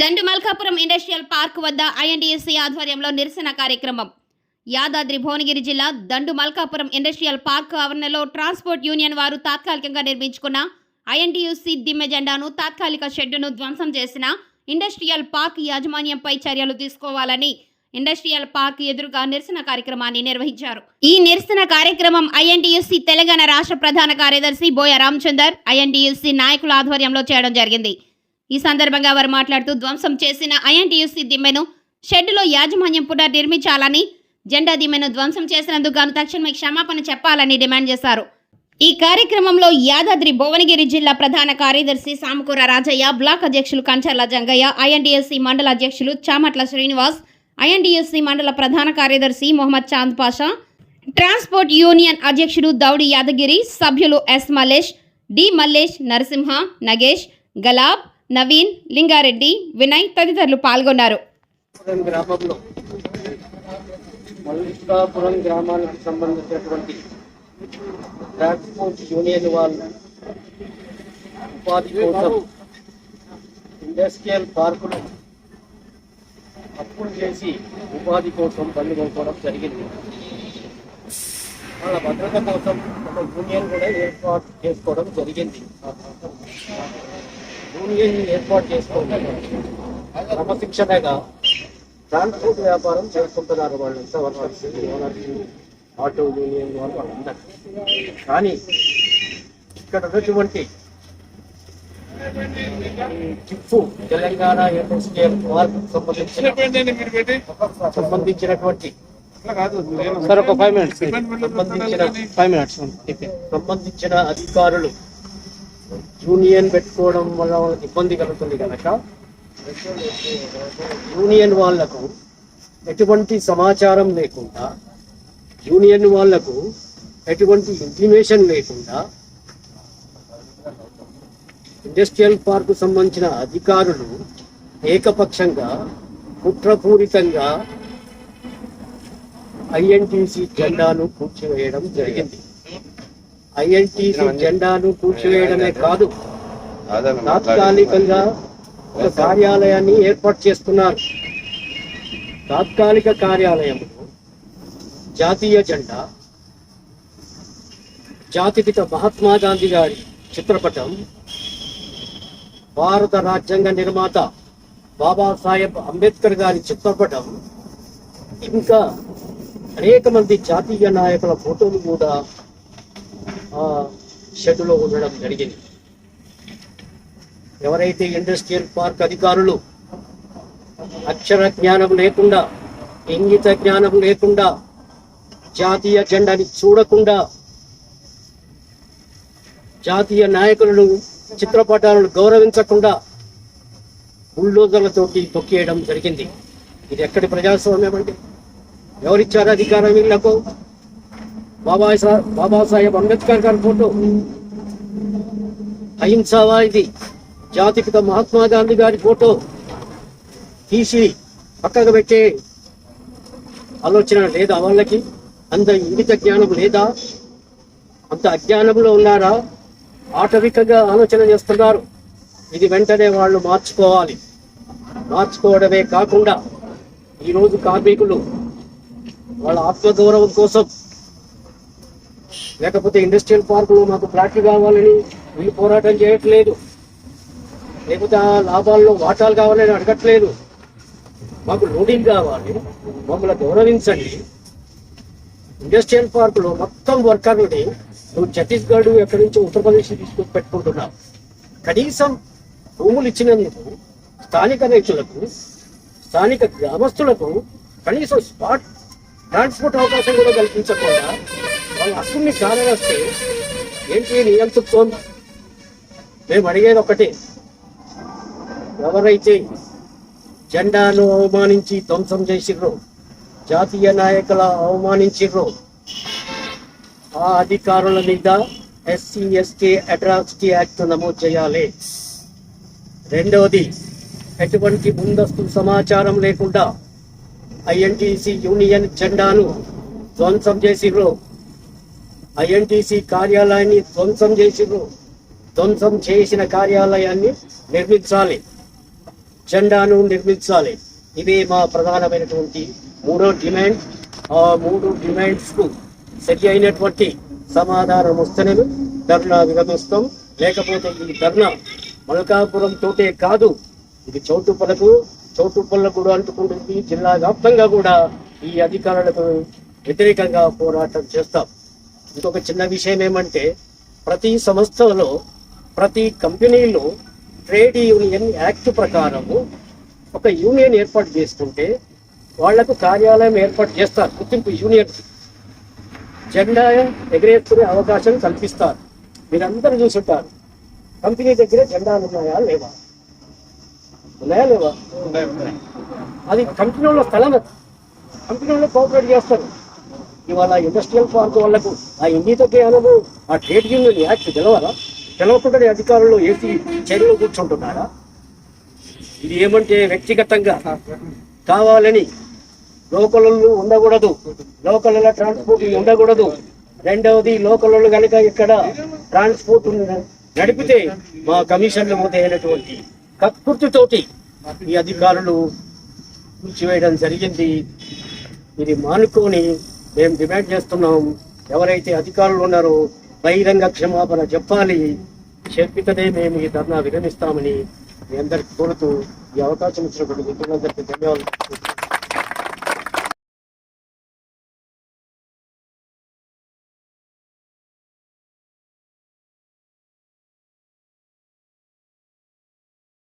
దండు Malkapuram industrial park వద్ద ఐఎన్టీఎస్సీ ఆధ్వర్యంలో నిరసన కార్యక్రమం. యాదాద్రి భువనగిరి జిల్లా దండు మల్కాపురం ఇండస్ట్రియల్ పార్క్ ఆవరణలో ట్రాన్స్పోర్ట్ యూనియన్ వారు తాత్కాలికంగా నిర్మించుకున్న ఐఎన్టీయూసీ దిమ్మె జెండాను తాత్కాలిక షెడ్డును ధ్వంసం చేసిన ఇండస్ట్రియల్ పార్క్ యాజమాన్యంపై చర్యలు తీసుకోవాలని ఇండస్ట్రియల్ పార్క్ ఎదురుగా నిరసన కార్యక్రమాన్ని నిర్వహించారు. ఈ నిరసన కార్యక్రమం ఐఎన్టీయూసీ తెలంగాణ రాష్ట్ర ప్రధాన కార్యదర్శి బోయ రామచందర్ ఐఎన్టీయూసీ నాయకుల ఆధ్వర్యంలో చేయడం జరిగింది. ఈ సందర్భంగా వారు మాట్లాడుతూ ధ్వంసం చేసిన ఐఎన్టీయూసీ దిమ్మెను షెడ్డులో యాజమాన్యం పునర్నిర్మించాలని జెండా దిమ్మెను ధ్వంసం చేసినందుకు గాను తక్షణమే క్షమాపణ చెప్పాలని డిమాండ్ చేశారు. ఈ కార్యక్రమంలో యాదాద్రి భువనగిరి జిల్లా ప్రధాన కార్యదర్శి సామకూర రాజయ్య బ్లాక్ అధ్యక్షులు కంచర్ల జంగయ్య ఐఎన్టీఎస్సీ మండల అధ్యక్షులు చామట్ల శ్రీనివాస్ ఐఎన్టీఎస్సీ మండల ప్రధాన కార్యదర్శి మొహమ్మద్ చాంద్ పాషా ట్రాన్స్పోర్ట్ యూనియన్ అధ్యక్షుడు దౌడి యాదగిరి సభ్యులు ఎస్ మల్లేష్ డి మల్లేష్ నరసింహ నగేష్ గలాబ్ నవీన్ లింగారెడ్డి వినయ్ తదితరులు పాల్గొన్నారు. గ్రామంలో మల్లికాపురం గ్రామానికి సంబంధించినటువంటి ట్రాన్స్పోర్ట్ యూనియన్ వాళ్ళు ఉపాధి కోసం ఇండస్ట్రియల్ పార్కులు అప్పులు చేసి ఉపాధి కోసం బండి కొనుక్కోవడం జరిగింది. వాళ్ళ భద్రత కోసం ఒక యూనియన్ కూడా ఏర్పాటు చేసుకోవడం జరిగింది. యూనియన్ ఏర్పాటు చేసుకోవడం క్రమశిక్షణగా ట్రాన్స్పోర్ట్ వ్యాపారం చేసుకుంటున్నారు వాళ్ళంతా వర్కర్స్ ఓనర్స్ ఆటో యూనియన్ వాళ్ళు వాళ్ళందరూ కానీ ఇక్కడ ఉన్నటువంటి టిప్పు తెలంగాణ సంబంధించిన సంబంధించినటువంటి సంబంధించిన అధికారులు యూనియన్ పెట్టుకోవడం వల్ల వాళ్ళకి ఇబ్బంది కలుగుతుంది కనుక యూనియన్ వాళ్ళకు ఎటువంటి సమాచారం లేకుండా యూనియన్ వాళ్ళకు ఎటువంటి ఇంటిమేషన్ లేకుండా ఇండస్ట్రియల్ పార్కు సంబంధించిన అధికారులు ఏకపక్షంగా కుట్రపూరితంగా ఐఎన్టీసీ జెండాను కూర్చివేయడం జరిగింది. ఐఎన్టీసీ జెండాను కూర్చివేయడమే కాదు. తాత్కాలికంగా ఒక కార్యాలయాన్ని ఏర్పాటు చేస్తున్నారు. తాత్కాలిక కార్యాలయంలో జాతీయ జెండా. జాతిపిత మహాత్మా గాంధీ గారి చిత్రపటం. భారత రాజ్యాంగ నిర్మాత బాబాసాహెబ్ అంబేద్కర్ గారి చిత్రపటం. ఇంకా అనేక మంది జాతీయ నాయకుల ఫోటోలు కూడా షెడ్లో ఉండడం జరిగింది. ఎవరైతే ఇండస్ట్రియల్ పార్క్ అధికారులు అక్షర జ్ఞానం లేకుండా ఇంగిత జ్ఞానం లేకుండా జాతీయ జెండాని చూడకుండా జాతీయ నాయకులను చిత్రపటాలను గౌరవించకుండా బుల్డోజర్లతోటి తొక్కేయడం జరిగింది. ఇది ఎక్కడి ప్రజాస్వామ్యం అంటే ఎవరిచ్చారు అధికారం వీళ్ళకు? బాబా బాబాసాహెబ్ అంబేద్కర్ గారి ఫోటో. అహింసావాది జాతిపిత మహాత్మా గాంధీ గారి ఫోటో. తీసి పక్కకు పెట్టే ఆలోచన లేదా వాళ్ళకి? అంత ఇంగిత జ్ఞానం లేదా? అంత అజ్ఞానంలో ఉన్నారా? ఆటవికంగా ఆలోచన చేస్తున్నారు. ఇది వెంటనే వాళ్ళు మార్చుకోవాలి. మార్చుకోవడమే కాకుండా ఈరోజు కార్మికులు వాళ్ళ ఆత్మగౌరవం కోసం లేకపోతే ఇండస్ట్రియల్ పార్కులో మాకు ఫ్లాట్లు కావాలని వీళ్ళు పోరాటం చేయట్లేదు. లేకపోతే ఆ లాభాల్లో వాటాలు కావాలని అడగట్లేదు. మాకు లోడింగ్ కావాలి. మమ్మల్ని గౌరవించండి. ఇండస్ట్రియల్ పార్కులో మొత్తం వర్కర్లని నువ్వు ఛత్తీస్గఢ్ ఎక్కడి నుంచి ఉత్తరప్రదేశ్ తీసుకొని పెట్టుకుంటున్నావు. కనీసం భూములు ఇచ్చినందుకు స్థానిక రైతులకు స్థానిక గ్రామస్తులకు కనీసం స్పాట్ ట్రాన్స్పోర్ట్ అవకాశం కూడా కల్పించకుండా వాళ్ళ హక్కుల్ని వస్తే ఏంటి నియంత్రిత్వం మేము అడిగేది ఒకటి. ఎవరైతే జెండాను అవమానించి ధ్వంసం చేసిర్రో జాతీయ నాయకుల అవమానించిర్రో ఆ అధికారుల మీద ఎస్సీ ఎస్టీ అట్రాసిటీ యాక్ట్ నమోదు చేయాలి. రెండవది ఎటువంటి ముందస్తు సమాచారం లేకుండా ఐఎన్టీసీ యూనియన్ జెండాను ధ్వంసం చేసిర్రు ఐఎన్టీసీ కార్యాలయాన్ని ధ్వంసం చేసిన ధ్వంసం చేసిన కార్యాలయాన్ని నిర్మించాలి. జెండాను నిర్మించాలి. ఇవే మా ప్రధానమైనటువంటి మూడో డిమాండ్. ఆ మూడు డిమాండ్స్కు సరి అయినటువంటి సమాధానం వస్తేనే ధర్నా విరమిస్తాం. లేకపోతే ఈ ధర్నా మల్కాపురం తోటే కాదు. ఇది చౌటుప్పలకు చౌటుప్పలకు కూడా అంటుకుంటుంది. జిల్లా వ్యాప్తంగా కూడా ఈ అధికారులకు వ్యతిరేకంగా పోరాటం చేస్తాం. ఇంకొక చిన్న విషయం ఏమంటే ప్రతి సంస్థలో ప్రతి కంపెనీలో ట్రేడ్ యూనియన్ యాక్ట్ ప్రకారము ఒక యూనియన్ ఏర్పాటు చేసుకుంటే వాళ్ళకు కార్యాలయం ఏర్పాటు చేస్తారు గుర్తింపు యూనియన్. జెండా ఎగరేసుకునే అవకాశం కల్పిస్తారు. మీరందరూ చూసుంటారు. కంపెనీ దగ్గర జెండాలు ఉన్నాయా లేవా? ఉన్నాయా లేవా? అది కంపెనీలో స్థలం అది. కంపెనీలో కోఆపరేట్ చేస్తారు. ఇవాళ ఇండస్ట్రియల్ పార్క్ వాళ్ళకు ఆ ఎన్నితో అనదు ఆ ట్రేడ్ యూనియన్ యాక్ట్ తెలవరా తెలవకుండా అధికారులు ఏసీ చర్యలు కూర్చుంటున్నారా? ఇది ఏమంటే వ్యక్తిగతంగా కావాలని లోకళ్ళు ఉండకూడదు. లోకల్లో ట్రాన్స్పోర్ట్ ఉండకూడదు. రెండవది లోకళ్ళు కనుక ఇక్కడ ట్రాన్స్పోర్ట్ నడిపితే మా కమిషన్లు మొదలైనటువంటి కక్కుర్తితోటి ఈ అధికారులు కూర్చివేయడం జరిగింది. ఇది మానుకొని మేము డిమాండ్ చేస్తున్నాం. ఎవరైతే అధికారులు ఉన్నారో బహిరంగ క్షమాపణ చెప్పాలి. చెప్పితేనే మేము ఈ ధర్నా విరమిస్తామని మీ అందరికి కోరుతూ ఈ అవకాశం ఇచ్చినటువంటి మిత్రులందరికీ ధన్యవాదాలు.